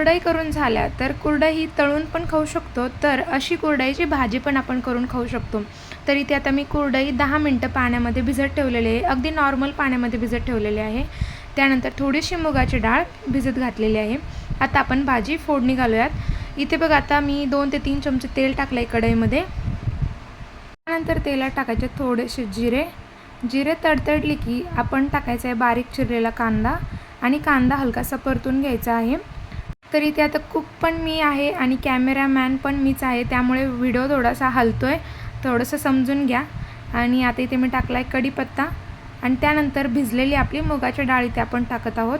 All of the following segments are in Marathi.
कुरडई करून झाल्या तर कुरडई ही तळून पण खाऊ शकतो तर अशी कुरडईची भाजी पण आपण करून खाऊ शकतो. तर इथे आता मी कुरडई दहा मिनटं पाण्यामध्ये भिजत ठेवलेली आहे. अगदी नॉर्मल पाण्यामध्ये भिजत ठेवलेली आहे. त्यानंतर थोडीशी मुगाची डाळ भिजत घातलेली आहे. आता आपण भाजी फोडणी घालूयात. इथे बघ आता मी दोन ते तीन चमचे तेल टाकलं आहे कढईमध्ये. त्यानंतर तेलात टाकायचे थोडेसे जिरे. जिरे तडतडली की आपण टाकायचं आहे बारीक चिरलेला कांदा आणि कांदा हलकासा परतून घ्यायचा आहे. तर इथे आता कुक पण मी आहे आणि कॅमेरामॅन पण मीच आहे त्यामुळे व्हिडिओ थोडासा हलतो आहे थोडंसं समजून घ्या. आणि आता इथे मी टाकला आहे कढीपत्ता आणि त्यानंतर भिजलेली आपली मुगाच्या डाळ इथे आपण टाकत आहोत.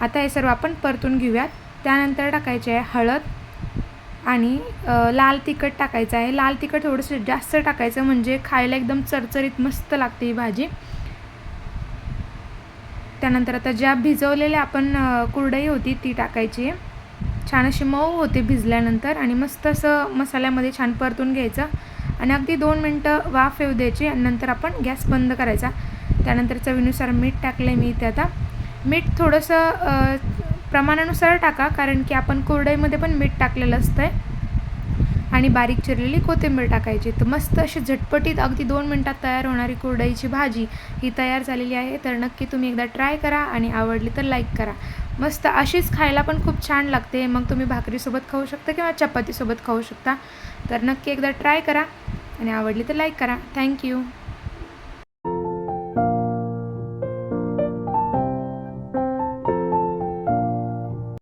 आता हे सर्व आपण परतून घेऊयात. त्यानंतर टाकायचे आहे हळद आणि लाल तिखट टाकायचं आहे. लाल तिखट थोडंसं जास्त टाकायचं म्हणजे खायला एकदम चरचरीत मस्त लागते ही भाजी. त्यानंतर आता ज्या भिजवलेल्या आपण कुरडई होती ती टाकायची आहे. छान अशी मऊ होते भिजल्यानंतर आणि मस्त असं मसाल्यामध्ये छान परतून घ्यायचं. आणि अगदी दोन मिनटं वाफ येऊ द्यायची आणि नंतर आपण गॅस बंद करायचा. त्यानंतर चवीनुसार मीठ टाकलं आहे मी इथे आता. मीठ थोडंसं प्रमाणानुसार टाका कारण की आपण कुरडईमध्ये पण मीठ टाकलेलं असतं आहे आणि बारीक चिरलेली कोथिंबीर टाकायची. तर मस्त अशी झटपटीत अगदी दोन मिनटात तयार होणारी कुरडईची भाजी ही तयार झालेली आहे. तर नक्की तुम्ही एकदा ट्राय करा आणि आवडली तर लाईक करा. मस्त अशीच खायला पण खूप छान लागते. मग तुम्ही भाकरीसोबत खाऊ शकता किंवा चपातीसोबत खाऊ शकता. तर नक्की एकदा ट्राय करा आणि आवडली तर लाईक करा. थँक्यू